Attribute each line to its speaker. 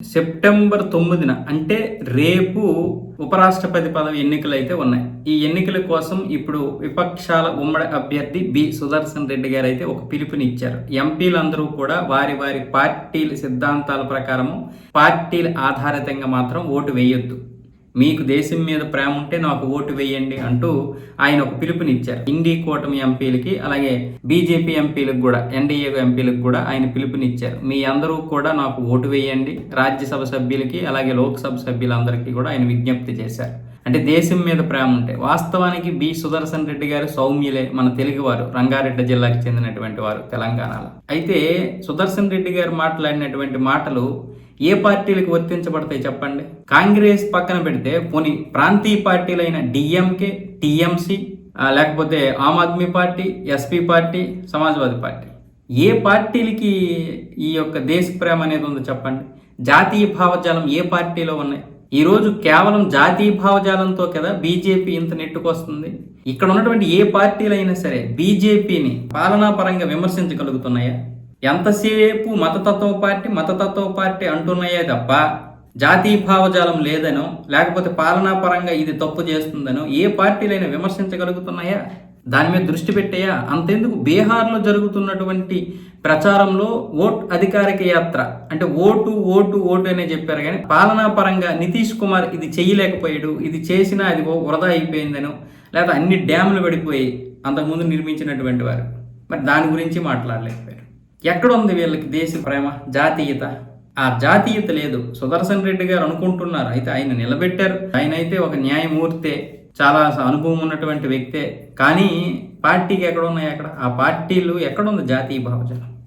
Speaker 1: September తొమ్మిదిన అంటే రేపు ఉపరాష్ట్రపతి పదవి ఎన్నికలు అయితే ఉన్నాయి. ఈ ఎన్నికల కోసం ఇప్పుడు విపక్షాల ఉమ్మడి అభ్యర్థి బి. సుదర్శన్ రెడ్డి గారు అయితే ఒక పిలుపునిచ్చారు. ఎంపీలందరూ కూడా వారి వారి పార్టీల సిద్ధాంతాల ప్రకారము పార్టీల ఆధారితంగా మాత్రం ఓటు వేయొద్దు. మీకు దేశం మీద ప్రేమ ఉంటే నాకు ఓటు వేయండి అంటూ ఆయన ఒక పిలుపునిచ్చారు. ఇండి కూటమి ఎంపీలకి అలాగే బీజేపీ ఎంపీలకు కూడా ఎన్డీఏ ఎంపీలకు కూడా ఆయన పిలుపునిచ్చారు. మీ అందరూ కూడా నాకు ఓటు వేయండి. రాజ్యసభ సభ్యులకి అలాగే లోక్సభ సభ్యులందరికీ కూడా ఆయన విజ్ఞప్తి చేశారు. అంటే దేశం మీద ప్రేమ ఉంటాయి వాస్తవానికి బి. సుదర్శన్ రెడ్డి గారు సౌమ్యులే మన తెలుగువారు రంగారెడ్డి జిల్లాకు చెందినటువంటి వారు తెలంగాణలో. అయితే సుదర్శన్ రెడ్డి గారు మాట్లాడినటువంటి మాటలు ఏ పార్టీలకు వర్తించబడతాయి చెప్పండి? కాంగ్రెస్ పక్కన పెడితే పోనీ ప్రాంతీయ పార్టీలైన డిఎంకే టీఎంసీ లేకపోతే Aam Aadmi party SP party Samajwadi party. ఏ పార్టీలకి ఈ యొక్క దేశ ప్రేమ అనేది ఉందో చెప్పండి? జాతీయ భావజాలం ఏ పార్టీలో ఉన్నాయి? ఈరోజు కేవలం జాతీయ భావజాలంతో కదా బీజేపీ ఇంత నెట్టుకొస్తుంది? ఇక్కడ ఉన్నటువంటి ఏ పార్టీలైనా సరే బీజేపీని పాలనాపరంగా విమర్శించగలుగుతున్నాయా? ఎంతసేపు మతతత్వ పార్టీ మతతత్వ పార్టీ అంటున్నాయే తప్ప జాతీయ భావజాలం లేదనో లేకపోతే పాలనాపరంగా ఇది తప్పు చేస్తుందనో ఏ పార్టీలైనా విమర్శించగలుగుతున్నాయా? దాని మీద దృష్టి పెట్టాయా అంతెందుకు బీహార్లో జరుగుతున్నటువంటి ప్రచారంలో ఓట్ అధికారిక యాత్ర అంటే ఓటు ఓటు ఓటు అనే చెప్పారు కానీ పాలనా పరంగా నితీష్ కుమార్ ఇది చేయలేకపోయాడు ఇది చేసినా అది వృధా అయిపోయిందనో లేదా అన్ని డ్యాములు పడిపోయి అంతకుముందు నిర్మించినటువంటి వారు. మరి దాని గురించి మాట్లాడలేకపోయారు. ఎక్కడ ఉంది వీళ్ళకి దేశ ప్రేమ జాతీయత? ఆ జాతీయత లేదు. సుదర్శన్ రెడ్డి గారు అనుకుంటున్నారు అయితే ఆయన నిలబెట్టారు. ఆయన అయితే ఒక న్యాయమూర్తే. చాలా అనుభవం ఉన్నటువంటి వ్యక్తే. కానీ పార్టీకి ఎక్కడ ఉన్నాయి అక్కడ? ఆ పార్టీలు ఎక్కడ ఉంది జాతీయ భావజాలం?